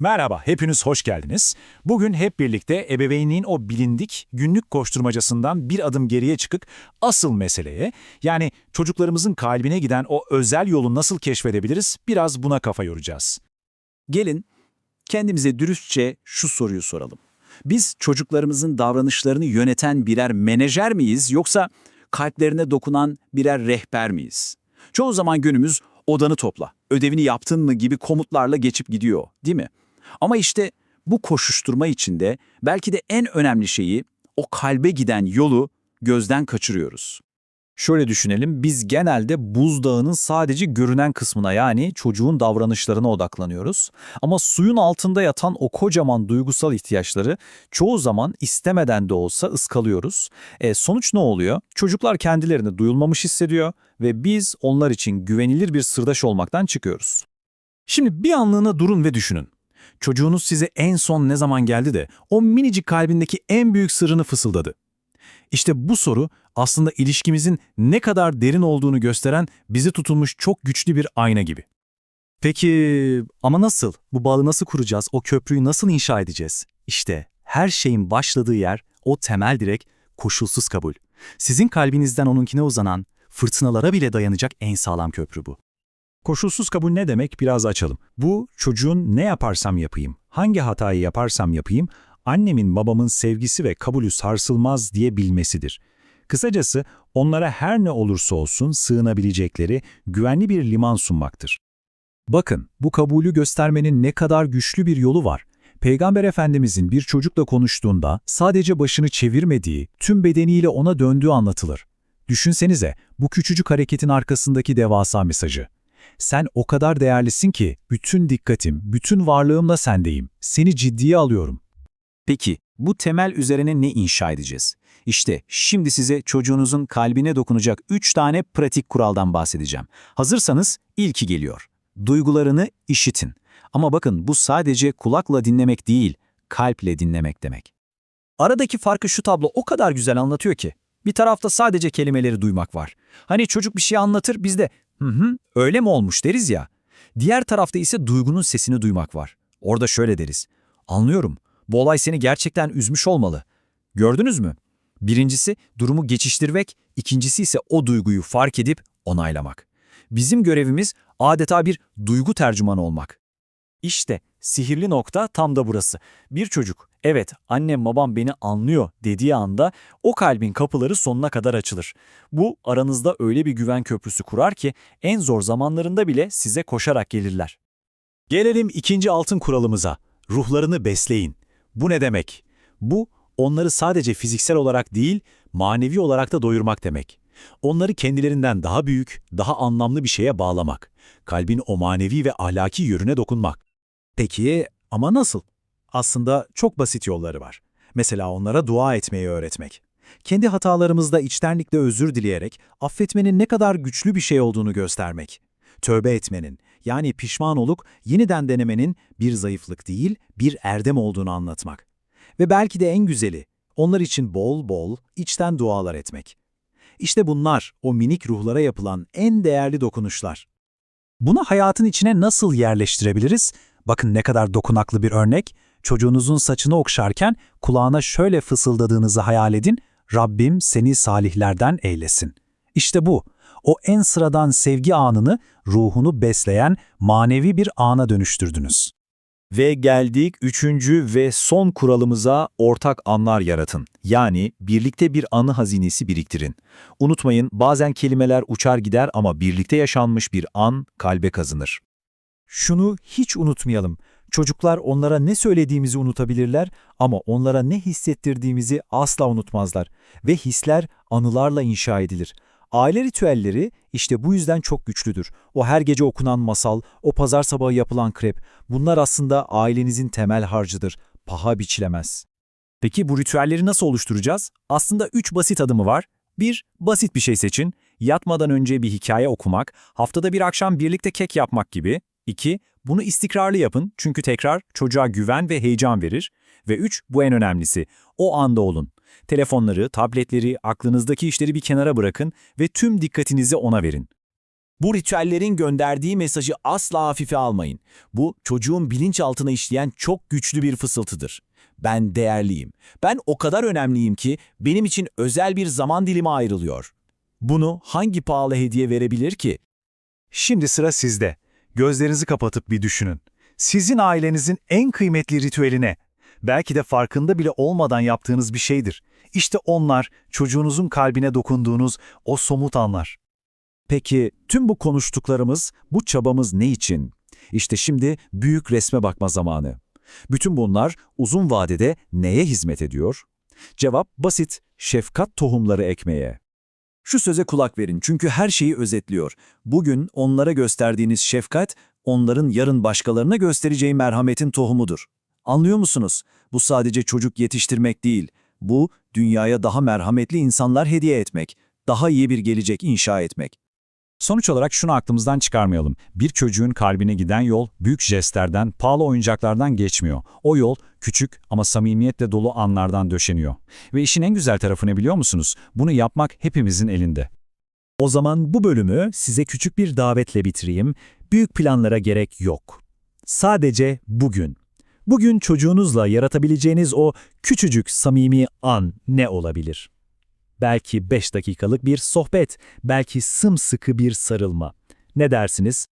Merhaba, hepiniz hoş geldiniz. Bugün hep birlikte ebeveynliğin o bilindik günlük koşturmacasından bir adım geriye çıkıp asıl meseleye, yani çocuklarımızın kalbine giden o özel yolu nasıl keşfedebiliriz, biraz buna kafa yoracağız. Gelin kendimize dürüstçe şu soruyu soralım. Biz çocuklarımızın davranışlarını yöneten birer menajer miyiz yoksa kalplerine dokunan birer rehber miyiz? Çoğu zaman günümüz odanı topla, ödevini yaptın mı gibi komutlarla geçip gidiyor, değil mi? Ama işte bu koşuşturma içinde belki de en önemli şeyi o kalbe giden yolu gözden kaçırıyoruz. Şöyle düşünelim, biz genelde buzdağının sadece görünen kısmına yani çocuğun davranışlarına odaklanıyoruz. Ama suyun altında yatan o kocaman duygusal ihtiyaçları çoğu zaman istemeden de olsa ıskalıyoruz. E, sonuç ne oluyor? Çocuklar kendilerini duyulmamış hissediyor ve biz onlar için güvenilir bir sırdaş olmaktan çıkıyoruz. Şimdi bir anlığına durun ve düşünün. Çocuğunuz size en son ne zaman geldi de o minicik kalbindeki en büyük sırrını fısıldadı. İşte bu soru aslında ilişkimizin ne kadar derin olduğunu gösteren bizi tutulmuş çok güçlü bir ayna gibi. Peki ama nasıl? Bu bağı nasıl kuracağız? O köprüyü nasıl inşa edeceğiz? İşte her şeyin başladığı yer, o temel direk koşulsuz kabul. Sizin kalbinizden onunkine uzanan, fırtınalara bile dayanacak en sağlam köprü bu. Koşulsuz kabul ne demek biraz açalım. Bu çocuğun ne yaparsam yapayım, hangi hatayı yaparsam yapayım, annemin babamın sevgisi ve kabulü sarsılmaz diye bilmesidir. Kısacası onlara her ne olursa olsun sığınabilecekleri güvenli bir liman sunmaktır. Bakın, bu kabulü göstermenin ne kadar güçlü bir yolu var. Peygamber Efendimizin bir çocukla konuştuğunda sadece başını çevirmediği, tüm bedeniyle ona döndüğü anlatılır. Düşünsenize, bu küçücük hareketin arkasındaki devasa mesajı. Sen o kadar değerlisin ki bütün dikkatim, bütün varlığımla sendeyim. Seni ciddiye alıyorum. Peki bu temel üzerine ne inşa edeceğiz? İşte şimdi size çocuğunuzun kalbine dokunacak 3 tane pratik kuraldan bahsedeceğim. Hazırsanız ilki geliyor. Duygularını işitin. Ama bakın bu sadece kulakla dinlemek değil, kalple dinlemek demek. Aradaki farkı şu tablo o kadar güzel anlatıyor ki. Bir tarafta sadece kelimeleri duymak var. Hani çocuk bir şey anlatır biz de hı hı öyle mi olmuş deriz ya. Diğer tarafta ise duygunun sesini duymak var. Orada şöyle deriz. Anlıyorum. Bu olay seni gerçekten üzmüş olmalı. Gördünüz mü? Birincisi durumu geçiştirmek, ikincisi ise o duyguyu fark edip onaylamak. Bizim görevimiz adeta bir duygu tercümanı olmak. İşte sihirli nokta tam da burası. Bir çocuk, evet annem babam beni anlıyor dediği anda o kalbin kapıları sonuna kadar açılır. Bu aranızda öyle bir güven köprüsü kurar ki en zor zamanlarında bile size koşarak gelirler. Gelelim ikinci altın kuralımıza. Ruhlarını besleyin. Bu ne demek? Bu, onları sadece fiziksel olarak değil, manevi olarak da doyurmak demek. Onları kendilerinden daha büyük, daha anlamlı bir şeye bağlamak. Kalbin o manevi ve ahlaki yönüne dokunmak. Peki ama nasıl? Aslında çok basit yolları var. Mesela onlara dua etmeyi öğretmek. Kendi hatalarımızda içtenlikle özür dileyerek affetmenin ne kadar güçlü bir şey olduğunu göstermek. Tövbe etmenin, yani pişman olup yeniden denemenin bir zayıflık değil, bir erdem olduğunu anlatmak. Ve belki de en güzeli, onlar için bol bol içten dualar etmek. İşte bunlar o minik ruhlara yapılan en değerli dokunuşlar. Bunu hayatın içine nasıl yerleştirebiliriz? Bakın ne kadar dokunaklı bir örnek. Çocuğunuzun saçını okşarken kulağına şöyle fısıldadığınızı hayal edin. Rabbim seni salihlerden eylesin. İşte bu. O en sıradan sevgi anını ruhunu besleyen manevi bir ana dönüştürdünüz. Ve geldik üçüncü ve son kuralımıza ortak anlar yaratın. Yani birlikte bir anı hazinesi biriktirin. Unutmayın bazen kelimeler uçar gider ama birlikte yaşanmış bir an kalbe kazınır. Şunu hiç unutmayalım. Çocuklar onlara ne söylediğimizi unutabilirler ama onlara ne hissettirdiğimizi asla unutmazlar. Ve hisler anılarla inşa edilir. Aile ritüelleri işte bu yüzden çok güçlüdür. O her gece okunan masal, o pazar sabahı yapılan krep, bunlar aslında ailenizin temel harcıdır. Paha biçilemez. Peki bu ritüelleri nasıl oluşturacağız? Aslında üç basit adımı var. Bir, basit bir şey seçin. Yatmadan önce bir hikaye okumak, haftada bir akşam birlikte kek yapmak gibi. İki, bunu istikrarlı yapın çünkü tekrar çocuğa güven ve heyecan verir. Ve üç, bu en önemlisi, o anda olun. Telefonları, tabletleri, aklınızdaki işleri bir kenara bırakın ve tüm dikkatinizi ona verin. Bu ritüellerin gönderdiği mesajı asla hafife almayın. Bu çocuğun bilinçaltına işleyen çok güçlü bir fısıltıdır. Ben değerliyim. Ben o kadar önemliyim ki benim için özel bir zaman dilimi ayrılıyor. Bunu hangi pahalı hediye verebilir ki? Şimdi sıra sizde. Gözlerinizi kapatıp bir düşünün. Sizin ailenizin en kıymetli ritüeli ne? Belki de farkında bile olmadan yaptığınız bir şeydir. İşte onlar çocuğunuzun kalbine dokunduğunuz o somut anlar. Peki tüm bu konuştuklarımız, bu çabamız ne için? İşte şimdi büyük resme bakma zamanı. Bütün bunlar uzun vadede neye hizmet ediyor? Cevap basit, şefkat tohumları ekmeye. Şu söze kulak verin çünkü her şeyi özetliyor. Bugün onlara gösterdiğiniz şefkat, onların yarın başkalarına göstereceği merhametin tohumudur. Anlıyor musunuz? Bu sadece çocuk yetiştirmek değil. Bu, dünyaya daha merhametli insanlar hediye etmek, daha iyi bir gelecek inşa etmek. Sonuç olarak şunu aklımızdan çıkarmayalım. Bir çocuğun kalbine giden yol büyük jestlerden, pahalı oyuncaklardan geçmiyor. O yol küçük ama samimiyetle dolu anlardan döşeniyor. Ve işin en güzel tarafı ne biliyor musunuz? Bunu yapmak hepimizin elinde. O zaman bu bölümü size küçük bir davetle bitireyim. Büyük planlara gerek yok. Sadece bugün. Bugün çocuğunuzla yaratabileceğiniz o küçücük samimi an ne olabilir? Belki 5 dakikalık bir sohbet, belki sımsıkı bir sarılma. Ne dersiniz?